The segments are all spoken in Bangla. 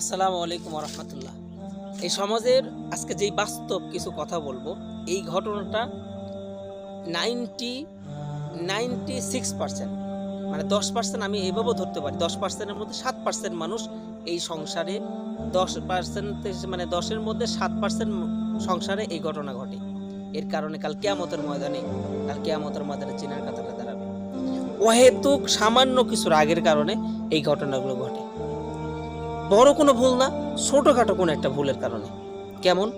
আসসালামু আলাইকুম রহমতুল্লাহ এই সমাজের আজকে যেই বাস্তব কিছু কথা বলব, এই ঘটনাটা নাইনটি নাইনটি সিক্স পার্সেন্ট মানে দশ পার্সেন্ট আমি এভাবেও ধরতে পারি, দশ পার্সেন্টের মধ্যে সাত পার্সেন্ট মানুষ এই সংসারে, দশ পার্সেন্ট মানে দশের মধ্যে সাত পার্সেন্ট সংসারে এই ঘটনা ঘটে। এর কারণে কাল কেয়ামতের ময়দানে, কাল কেয়ামতের ময়দানে চিনার কাতারে দাঁড়াবে। অহেতুক সামান্য কিছু রাগের কারণে এই ঘটনাগুলো ঘটে। বড় কোনো ভুল না, ছোটোখাটো কোনো একটা ভুলের কারণে। কেমন?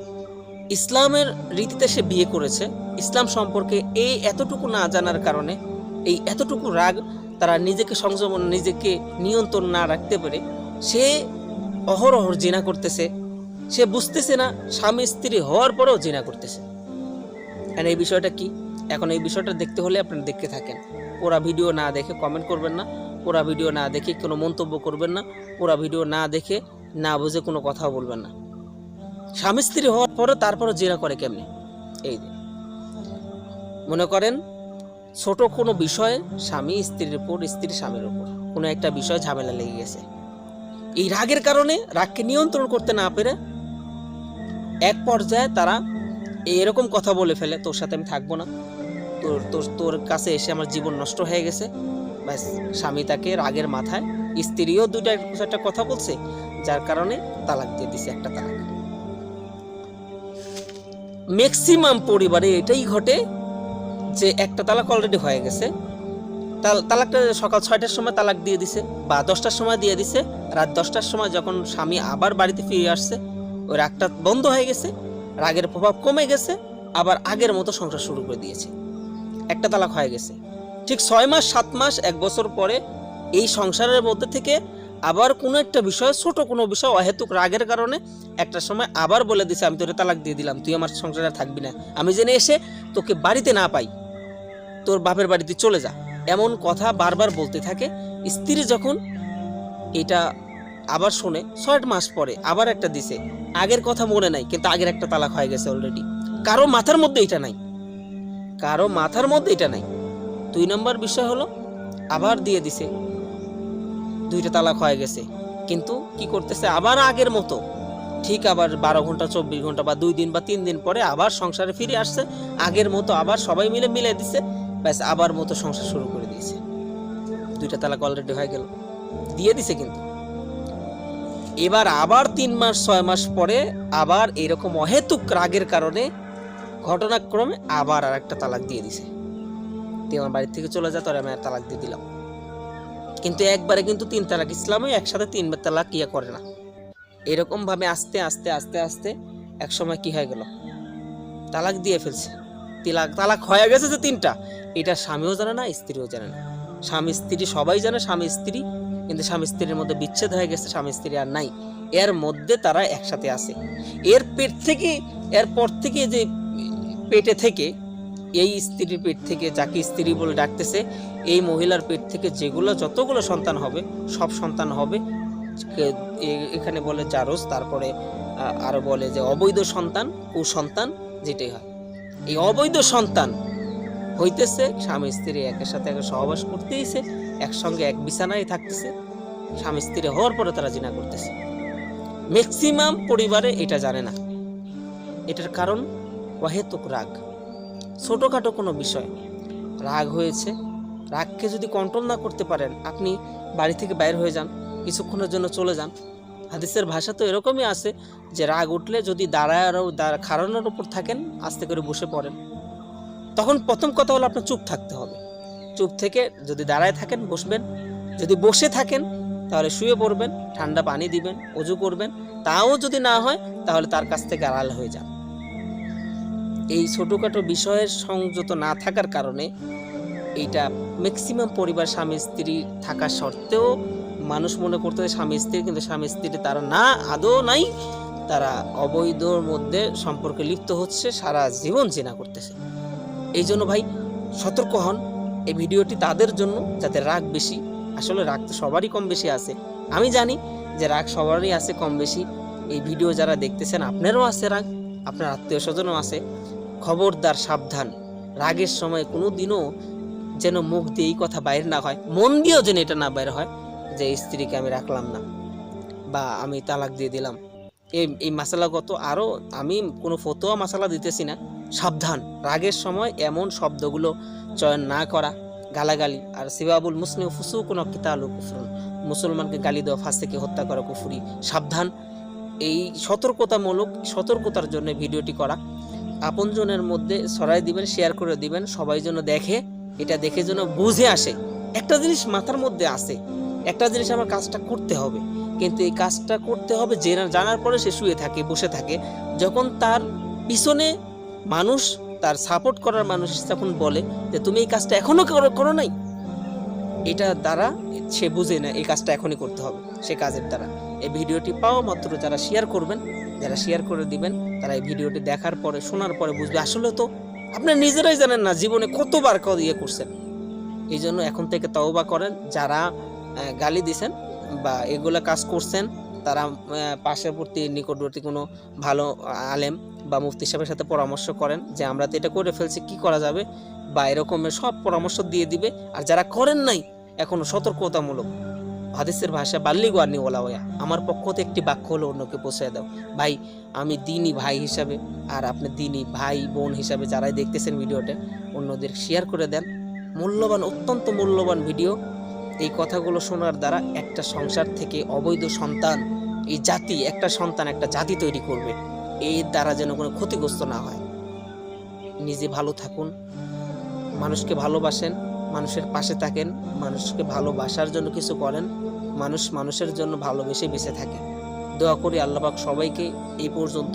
ইসলামের রীতিতে সে বিয়ে করেছে। ইসলাম সম্পর্কে এই এতটুকু না জানার কারণে, এই এতটুকু রাগ তারা নিজেকে সংযম নিজেকে নিয়ন্ত্রণ না রাখতে পেরে সে অহরহর জিনা করতেছে। সে বুঝতেছে না, স্বামী স্ত্রী হওয়ার পরেও জিনা করতেছে। এখন এই বিষয়টা কি? এখন এই বিষয়টা দেখতে হলে আপনারা দেখতে থাকেন। ওরা ভিডিও না দেখে কমেন্ট করবেন না। পুরা ভিডিও না দেখে কোনো মন্তব্য করবেন না, পুরা ভিডিও না দেখে না বুঝে কোনো কথা বলবেন না। স্বামী স্ত্রী হওয়ার পরে তারপরে জেরা করে কেমনি? এই মনে করেন, ছোট কোনো বিষয়ে স্বামী স্ত্রীর উপর, স্ত্রী স্বামীর উপর কোনো একটা বিষয় ঝামেলা লেগে গেছে। এই রাগের কারণে রাগকে নিয়ন্ত্রণ করতে না পেরে এক পর্যায়ে তারা এরকম কথা বলে ফেলে, তোর সাথে আমি থাকব না। তোর তোর তোর কাছে এসে আমার জীবন নষ্ট হয়ে গেছে। ব্যাস, স্বামী তাকে রাগের মাথায়, স্ত্রীও দুইটা একটা কথা বলছে, যার কারণে তালাক দিয়ে দিছে একটা তালাক। ম্যাক্সিমাম পরিবারে এটাই ঘটে যে একটা তালাক অলরেডি হয়ে গেছে। তাল- তালাকটা সকাল ছয়টার সময় তালাক দিয়ে দিছে, বা দশটার সময় দিয়ে দিছে। রাত দশটার সময় যখন স্বামী আবার বাড়িতে ফিরে আসছে, ওই রাগটা বন্ধ হয়ে গেছে, রাগের প্রভাব কমে গেছে, আবার আগের মতো সংসার শুরু করে দিয়েছে। একটা তালাক হয়ে গেছে। ঠিক ছয় মাস, সাত মাস, এক বছর পরে এই সংসারের মধ্যে থেকে আবার কোনো একটা বিষয়, ছোট কোনো বিষয় অহেতুক রাগের কারণে একটা সময় আবার বলে দিছে, আমি তোরে তালাক দিয়ে দিলাম, তুই আমার সংসারে থাকবি না। আমি জেনে এসে তোকে বাড়িতে না পাই, তোর বাপের বাড়িতে চলে যা। এমন কথা বারবার বলতে থাকে। স্ত্রী যখন এটা আবার শোনে, ছয় মাস পরে আবার একটা দিছে, আগের কথা মনে নাই, কিন্তু আগের একটা তালাক হয়ে গেছে অলরেডি কারও মাথার মধ্যে এটা নাই। কারও মাথার মধ্যে এটা নাই। দুই নম্বর বিষয় হলো, আবার দিয়ে দিছে। দুইটা তালাক হয়ে গেছে। কিন্তু কি করতেছে? আবার আগের মতো। ঠিক আবার বারো ঘণ্টা, চব্বিশ ঘণ্টা বা দুই দিন বা তিন দিন পরে আবার সংসারে ফিরে আসছে। আগের মতো আবার সবাই মিলে মিলে দিছে। ব্যাস, আবার মতো সংসার শুরু করে দিয়েছে। দুইটা তালাক অলরেডি হয়ে গেল। দিয়ে দিছে কিন্তু। এবার আবার তিন মাস, ছয় মাস পরে আবার এরকম অহেতুক রাগের কারণে ঘটনাক্রমে আবার আর একটা তালাক দিয়ে দিছে। তুই আমার বাড়ি থেকে চলে যা, তোর আমি আর তালাক দিয়ে দিলাম। কিন্তু একবারে কিন্তু তিন তালাক ইসলামে, একসাথে তিনবার তালাক ইয়ে করে না। এরকম ভাবে আস্তে আস্তে আস্তে আস্তে এক সময় কি হয়ে গেল? তালাক দিয়ে ফেলছে। তিলাক, তালাক হয়ে গেছে যে তিনটা। এটা স্বামীও জানে না, স্ত্রীও জানে না। স্বামী স্ত্রী সবাই জানে, স্বামী স্ত্রী, কিন্তু স্বামী স্ত্রীর মধ্যে বিচ্ছেদ হয়ে গেছে, স্বামী স্ত্রী আর নাই। এর মধ্যে তারা একসাথে আছে। এর পেট থেকে এরপর থেকে যে পেটে থেকে এই স্ত্রীর পেট থেকে, যাকে স্ত্রী বলে ডাকতেছে, এই মহিলার পেট থেকে যেগুলো, যতগুলো সন্তান হবে, সব সন্তান হবে এখানে বলে জারজ, তারপরে আরও বলে যে অবৈধ সন্তান, কুসন্তান, যেটাই হয়। এই অবৈধ সন্তান হইতেছে, স্বামী স্ত্রী একের সাথে একে সহবাস করতেইছে, একসঙ্গে এক বিছানায় থাকতেছে, স্বামী স্ত্রী হওয়ার পরে তারা জিনা করতেছে। ম্যাক্সিমাম পরিবারে এটা জানে না। এটার কারণ অহেতুক রাগ। ছোটোখাটো কোনো বিষয় রাগ হয়েছে। রাগকে যদি কন্ট্রোল না করতে পারেন, আপনি বাড়ি থেকে বাইর হয়ে যান, কিছুক্ষণের জন্য চলে যান। হাদিসের ভাষা তো এরকমই আছে যে, রাগ উঠলে যদি দাঁড়ায় খাড়ানোর উপর থাকেন, আস্তে করে বসে পড়েন। তখন প্রথম কথা হলো আপনার চুপ থাকতে হবে। চুপ থেকে যদি দাঁড়ায় থাকেন, বসবেন। যদি বসে থাকেন, তাহলে শুয়ে পড়বেন, ঠান্ডা পানি দিবেন, অজু করবেন। তাও যদি না হয়, তাহলে তার কাছ থেকে আড়াল হয়ে যান। এই ছোটোখাটো বিষয়ের সংযত না থাকার কারণে এইটা ম্যাক্সিমাম পরিবার স্বামী স্ত্রী থাকা সত্ত্বেও মানুষ মনে করতে স্বামী স্ত্রী, কিন্তু স্বামী স্ত্রী তারা না, আদৌ নাই। তারা অবৈধর মধ্যে সম্পর্কে লিপ্ত হচ্ছে, সারা জীবন জেনা করতেছে। এই জন্য ভাই, সতর্ক হন। এই ভিডিওটি তাদের জন্য, যাতে রাগ বেশি। আসলে রাগ তো সবারই কম বেশি আছে। আমি জানি যে রাগ সবারই আছে কম বেশি। এই ভিডিও যারা দেখতেছেন, আপনারও আছে রাগ। আপনার আত্মীয় স্বজনও আছে। খবরদার, সাবধান। রাগের সময় কোনো দিনও যেন মুখ দিয়ে এই কথা বাইরে না হয়, মন দিয়েও যেন এটা না বাইরে হয় যে স্ত্রীকে আমি রাখলাম না বা আমি তালাক দিয়ে দিলাম। এই এই মশালাগত আরও আমি কোনো ফতোয়া মশালা দিতেছি না। সাবধান, রাগের সময় এমন শব্দগুলো চয়ন না করা, গালাগালি আর সিবাবুল মুসলিম ফুসু কোনো কিতালু কুফরুন, মুসলমানকে গালি দেওয়া, ফাঁস থেকে হত্যা করা কুফুরি। সাবধান, এই সতর্কতামূলক সতর্কতার জন্য ভিডিওটি করা। আপনজনের মধ্যে ছড়াই দিবেন শেয়ার করে দিবেন, সবাই যেন দেখে, এটা দেখে যেন বুঝে আসে। একটা জিনিস মাথার মধ্যে আসে একটা জিনিস আমার কাজটা করতে হবে। কিন্তু এই কাজটা করতে হবে জেনা জানার পরে সে শুয়ে থাকে, বসে থাকে। যখন তার পিছনে মানুষ, তার সাপোর্ট করার মানুষ তখন বলে যে, তুমি এই কাজটা এখনও করো করো নাই? এটা দ্বারা সে বুঝে না, এই কাজটা এখনই করতে হবে, সে কাজের দ্বারা। এই ভিডিওটি পাওয়া মাত্র যারা শেয়ার করবেন, যারা শেয়ার করে দিবেন তারা এই ভিডিওটি দেখার পরে, শোনার পরে বুঝবে, আসলে তো আপনার নিজেরাই জানেন না, জীবনে কতবার কত ইয়ে করছেন। এই জন্য এখন থেকে তওবা করেন, যারা গালি দিছেন বা এগুলা কাজ করছেন, তারা পার্শ্ববর্তী, নিকটবর্তী কোনো ভালো আলেম বা মুফতি সাহেবের সাথে পরামর্শ করেন যে, আমরা তো এটা করে ফেলছি, কি করা যাবে? বা এরকমের সব পরামর্শ দিয়ে দিবে। আর যারা করেন নাই, এখনও সতর্কতামূলক। হাদিসের ভাষা বাল্লিগো আনি ওলা ওয়া আমার পক্ষ থেকে একটি বাক্য হলো, অন্যকে পৌঁছে দাও। ভাই, আমি দিনই ভাই হিসাবে আর আপনি দিনই ভাই, বোন হিসাবে যারাই দেখতেছেন ভিডিওটা, অন্যদের শেয়ার করে দেন। মূল্যবান, অত্যন্ত মূল্যবান ভিডিও। এই কথাগুলো শোনার দ্বারা একটা সংসার থেকে অবৈধ সন্তান, এই জাতি, একটা সন্তান, একটা জাতি তৈরি করবে। এর দ্বারা যেন কোনো ক্ষতিগ্রস্ত না হয়। নিজে ভালো থাকুন। মানুষকে ভালোবাসেন, মানুষের পাশে থাকেন, মানুষকে ভালোবাসার জন্য কিছু করেন। মানুষ মানুষের জন্য ভালোবেসে বেঁচে থাকে। দোয়া করি আল্লাহবাক সবাইকে এই পর্যন্ত।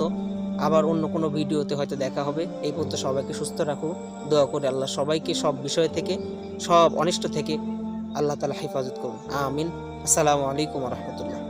আবার অন্য কোনো ভিডিওতে হয়তো দেখা হবে। এই পর্যন্ত সবাইকে সুস্থ রাখো। দোয়া করি আল্লাহ সবাইকে সব বিষয় থেকে, সব অনিষ্ট থেকে আল্লাহ তালা হেফাজত করুন। আমিন। আসসালামু আলাইকুম রহমতুল্লাহ।